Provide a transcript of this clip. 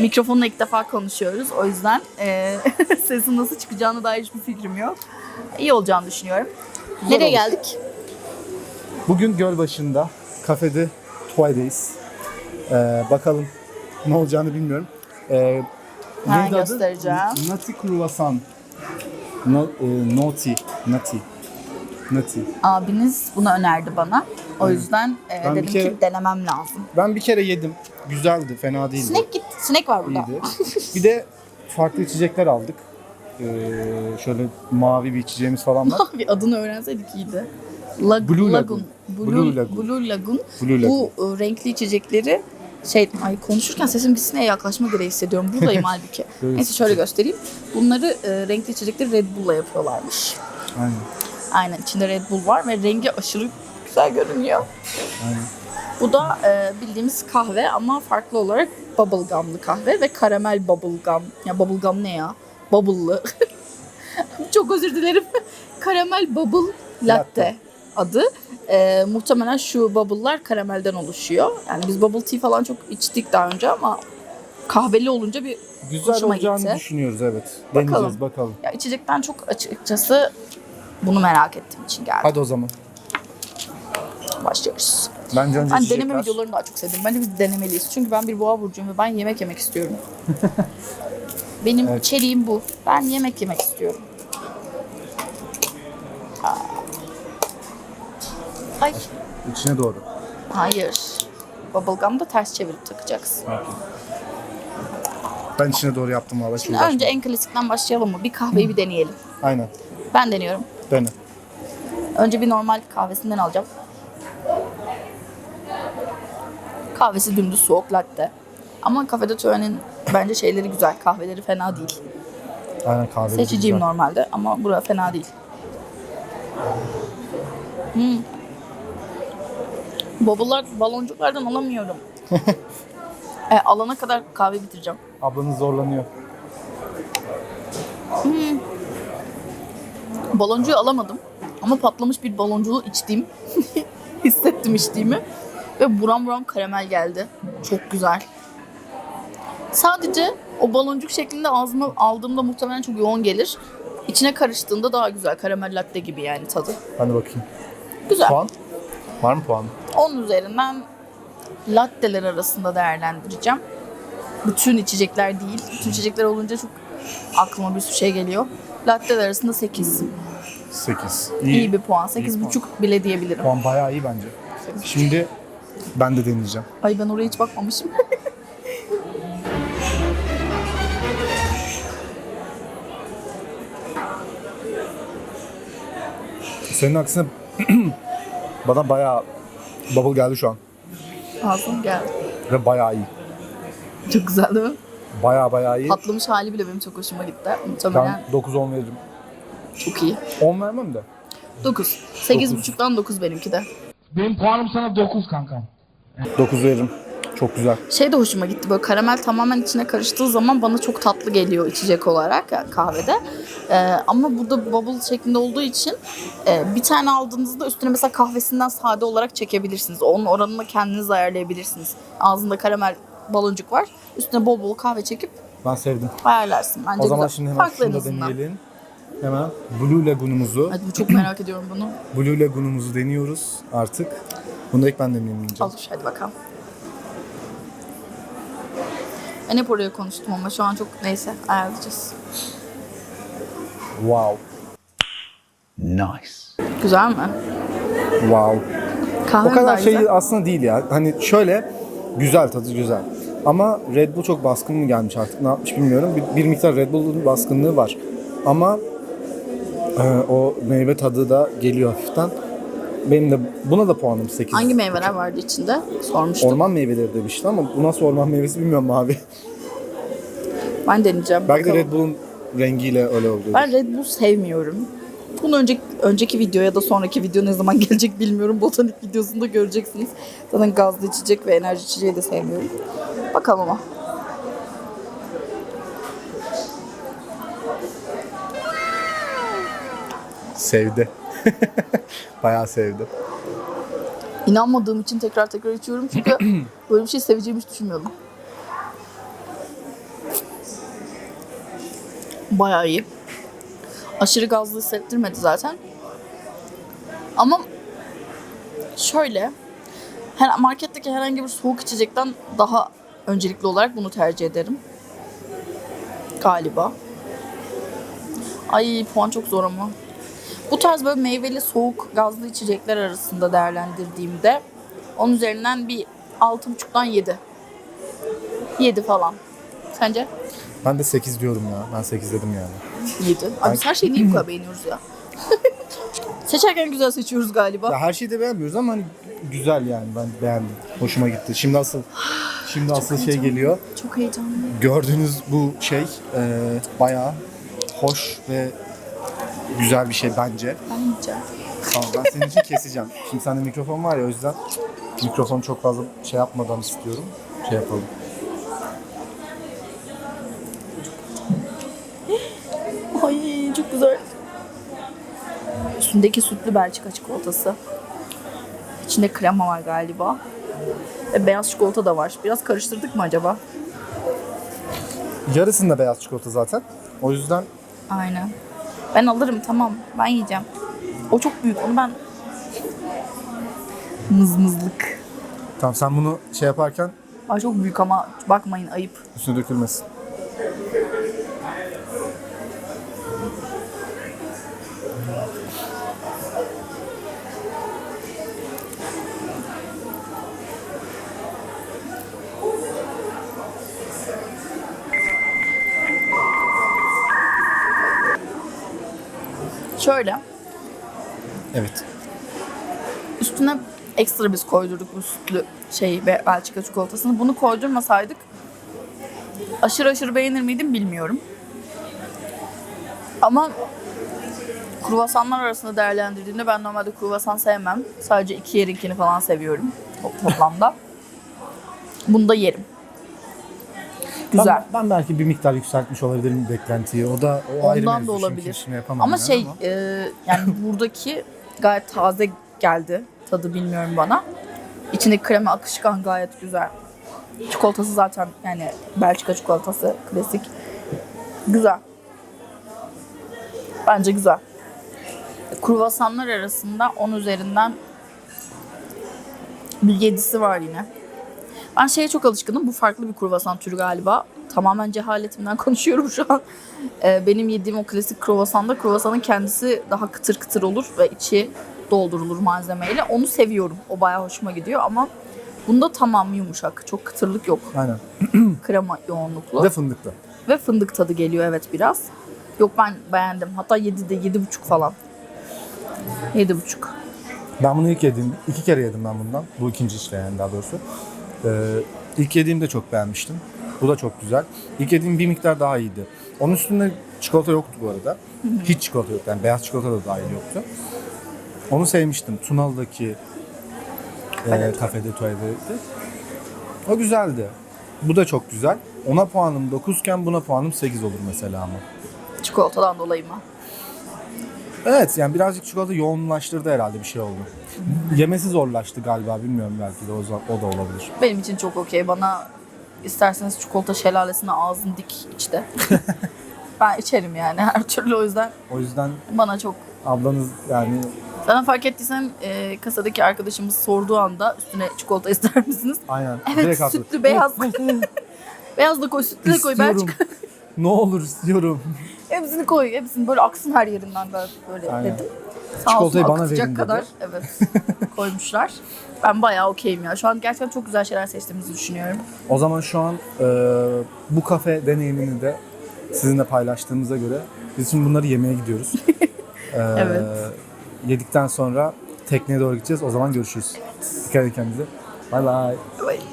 Mikrofonla ilk defa konuşuyoruz. O yüzden e, sesin nasıl çıkacağına dair hiçbir fikrim yok. İyi olacağını düşünüyorum. Nereye olur. geldik? Bugün Gölbaşı'nda kafede Tuay'dayız. Ee, bakalım ne olacağını bilmiyorum. Ee, Hemen neydi adı? göstereceğim. Nutty Cruasan. No, e, naughty. Nutty. Nutty. Abiniz bunu önerdi bana. O yüzden e, Ben bir dedim kere- ki denemem lazım. Ben bir kere yedim. Güzeldi. Fena değildi. Sinek git. Sinek var burada. İyiydi. bir de farklı içecekler aldık. Ee, şöyle mavi bir içeceğimiz falan var. bir adını öğrenseydik iyiydi. Lag- Blue Lagoon. Lagoon. Blue, Blue Lagoon. Blue Lagoon. Blue Bu e, renkli içecekleri şey ay konuşurken sesim bir sineğe yaklaşma gereği hissediyorum. Buradayım halbuki. Evet. Neyse şöyle göstereyim. Bunları e, renkli içecekleri Red Bull'la yapıyorlarmış. Aynen. Aynen içinde Red Bull var ve rengi aşırı güzel görünüyor. Aynen. Bu da e, bildiğimiz kahve ama farklı olarak bubblegum'lı kahve ve karamel bubblegum. Ya bubblegum ne ya? Bubble'lı. Çok özür dilerim. karamel bubble latte, Latte. adı. E, muhtemelen şu bubble'lar karamelden oluşuyor. Yani biz bubble tea falan çok içtik daha önce ama kahveli olunca bir Güzel Hoşuma olacağını gitti. düşünüyoruz evet. Bakalım. Deneyeceğiz bakalım. ya içecekten çok açıkçası bunu merak ettiğim için geldim. Hadi o zaman. Başlıyoruz. Bence önce Ben içecekler. deneme videolarını daha çok sevdim. Bence biz denemeliyiz. Çünkü ben bir boğa burcuyum ve ben yemek yemek istiyorum. Benim Evet. içeriğim bu. Ben yemek yemek istiyorum. Aa. Ay, İçine doğru. hayır. Bubblegum'da ters çevirip takacaksın. Ben içine doğru yaptım valla. Şimdi önce en klasikten başlayalım mı? Bir kahveyi bir deneyelim. Aynen. Ben deniyorum. Dene. Önce bir normal kahvesinden alacağım. Kahvesi dümdüz soğuk latte. Ama kafede Tören'in bence şeyleri güzel. Kahveleri fena değil. Aynen kahve. Seçiciyim güzel. normalde ama bura fena değil. Hmm. Bubble'lar baloncuklardan alamıyorum. e, alana kadar kahve bitireceğim. Ablanız zorlanıyor. Baloncuğu alamadım. Ama patlamış bir baloncuğu içtiğim hissettim içtiğimi. Ve buram buram karamel geldi. Çok güzel. Sadece o baloncuk şeklinde ağzıma aldığımda muhtemelen çok yoğun gelir. İçine karıştığında daha güzel. Karamel latte gibi yani tadı. Hadi bakayım. Güzel. Puan? Var mı puan? 10 üzerinden latteler arasında değerlendireceğim. Bütün içecekler değil. Bütün içecekler olunca çok aklıma bir sürü şey geliyor. Latteler arasında 8. 8. İyi bir puan. 8,5 bile diyebilirim. Puan bayağı iyi bence. Şimdi ben de deneyeceğim. Ay ben oraya hiç bakmamışım. Senin aksine bana bayağı bubble geldi şu an. Ağzım geldi. Ve bayağı iyi. Çok güzel değil mi? Bayağı bayağı iyi. Patlamış hali bile benim çok hoşuma gitti. Muhtemelen Ben 9 10 veririm. çok iyi. 10 vermem de. 9. 8,5'dan 9 benimki de. Benim puanım sana 9 kankam. 9 veririm. Çok güzel. Şey de hoşuma gitti böyle karamel tamamen içine karıştığı zaman bana çok tatlı geliyor içecek olarak yani kahvede. Ee, ama burada bubble şeklinde olduğu için e, bir tane aldığınızda üstüne mesela kahvesinden sade olarak çekebilirsiniz. Onun oranını kendiniz ayarlayabilirsiniz. Ağzında karamel baloncuk var. Üstüne bol bol kahve çekip Ben sevdim. ayarlarsın. Bence O zaman güzel. şimdi hemen Farklı şunu da deneyelim. Hemen Blue Lagoon'umuzu, Hadi bu çok merak ediyorum bunu. Blue Lagoon'umuzu deniyoruz artık. Bunu da ilk ben deneyimleyeceğim. Olur hadi bakalım. Ben hep oraya konuştum ama şu an çok neyse ayarlayacağız. Wow. Nice. Güzel mi? Wow. Kahve O kadar şey güzel? aslında değil ya. Hani şöyle güzel tadı güzel. Ama Red Bull çok baskın mı gelmiş artık ne yapmış bilmiyorum. Bir, bir miktar Red Bull'un baskınlığı var. Ama o meyve tadı da geliyor hafiften. Benim de buna da puanım 8. Hangi meyveler vardı içinde? Sormuştum. Orman meyveleri demişti ama bu nasıl orman meyvesi bilmiyorum abi. Ben deneyeceğim. Belki de bakalım. Red Bull'un rengiyle öyle oluyor. Ben Red Bull sevmiyorum. Bunu önceki, önceki video ya da sonraki video ne zaman gelecek bilmiyorum. Botanik videosunda göreceksiniz. Zaten gazlı içecek ve enerji içeceği de sevmiyorum. Bakalım ama. Sevdi. Bayağı sevdi. İnanmadığım için tekrar tekrar içiyorum çünkü böyle bir şey seveceğimi hiç düşünmüyordum. Bayağı iyi. Aşırı gazlı hissettirmedi zaten. Ama şöyle her marketteki herhangi bir soğuk içecekten daha öncelikli olarak bunu tercih ederim. Galiba. Ay puan çok zor ama. Bu tarz böyle meyveli soğuk gazlı içecekler arasında değerlendirdiğimde onun üzerinden bir 6.5'dan 7. 7 falan. Sence? Ben de 8 diyorum ya. Ben 8 dedim yani. 7. Abi biz her şeyi niye bu kadar beğeniyoruz ya? Seçerken güzel seçiyoruz galiba. Ya her şeyi de beğenmiyoruz ama hani güzel yani ben beğendim. Hoşuma gitti. Şimdi asıl şimdi asıl şey geliyor. Çok heyecanlı. Gördüğünüz bu şey e, bayağı hoş ve güzel bir şey bence. Ben yiyeceğim. Tamam ben senin için keseceğim. Şimdi sende mikrofon var ya o yüzden mikrofonu çok fazla şey yapmadan istiyorum. Şey yapalım. Ay çok güzel. Üstündeki sütlü Belçika çikolatası. İçinde krema var galiba. Ve beyaz çikolata da var. Biraz karıştırdık mı acaba? Yarısında beyaz çikolata zaten. O yüzden Aynen. Ben alırım tamam. Ben yiyeceğim. O çok büyük. Onu ben... Mızmızlık. tamam sen bunu şey yaparken Ay çok büyük ama bakmayın ayıp. üstüne dökülmesin. Şöyle. Evet. Üstüne ekstra biz koydurduk bu sütlü şey ve Belçika çikolatasını. Bunu koydurmasaydık aşırı aşırı beğenir miydim bilmiyorum. Ama kruvasanlar arasında değerlendirdiğimde ben normalde kruvasan sevmem. Sadece iki yerinkini falan seviyorum to- toplamda. Bunu da yerim. Güzel. Ben, ben belki bir miktar yükseltmiş olabilirim beklentiyi. O da o ayrı Ondan mevzu da çünkü olabilir. şimdi yapamam Ama yani şey ama. e, yani buradaki gayet taze geldi. Tadı bilmiyorum bana. İçindeki krema akışkan gayet güzel. Çikolatası zaten yani Belçika çikolatası klasik. Güzel. Bence güzel. Kruvasanlar arasında 10 üzerinden bir 7'si var yine. Ben şeye çok alışkınım. Bu farklı bir kruvasan türü galiba. Tamamen cehaletimden konuşuyorum şu an. Ee, benim yediğim o klasik kruvasanda kruvasanın kendisi daha kıtır kıtır olur ve içi doldurulur malzemeyle. Onu seviyorum. O bayağı hoşuma gidiyor ama bunda tamam yumuşak. Çok kıtırlık yok. Aynen. Krema yoğunluklu. Ve fındıklı. Ve fındık tadı geliyor evet biraz. Yok ben beğendim. Hatta 7'de 7,5 falan. 7,5. Ben bunu ilk yedim. iki kere yedim ben bundan. Bu ikinci işte yani daha doğrusu. Ee, ilk yediğimde çok beğenmiştim. Bu da çok güzel. İlk yediğim bir miktar daha iyiydi. Onun üstünde çikolata yoktu bu arada. Hiç çikolata yoktu. Yani beyaz çikolata da dahil yoktu. Onu sevmiştim. Tunalı'daki e, kafede, tuvalette. O güzeldi. Bu da çok güzel. Ona puanım 9 iken buna puanım 8 olur mesela ama. Çikolatadan dolayı mı? Evet yani birazcık çikolata yoğunlaştırdı herhalde bir şey oldu. Yemesi zorlaştı galiba bilmiyorum belki de o, o da olabilir. Benim için çok okey. Bana isterseniz çikolata şelalesine ağzını dik içte. ben içerim yani her türlü o yüzden O yüzden bana çok ablanız yani Sana fark ettiysen e, kasadaki arkadaşımız sorduğu anda üstüne çikolata ister misiniz? aynen Evet direkt haklı. sütlü beyaz. beyaz da koy sütlü de koy. Ben İstiyorum. ne olur istiyorum. Hepsini koy. Hepsini böyle aksın her yerinden ben böyle Aynen. dedim. Sağ Çikolatayı olsun bana verin dedi. kadar evet koymuşlar. Ben bayağı okeyim ya. Şu an gerçekten çok güzel şeyler seçtiğimizi düşünüyorum. O zaman şu an e, bu kafe deneyimini de sizinle paylaştığımıza göre biz şimdi bunları yemeye gidiyoruz. E, Evet. Yedikten sonra tekneye doğru gideceğiz. O zaman görüşürüz. Dikkat edin kendinize. Bay bay. Bye.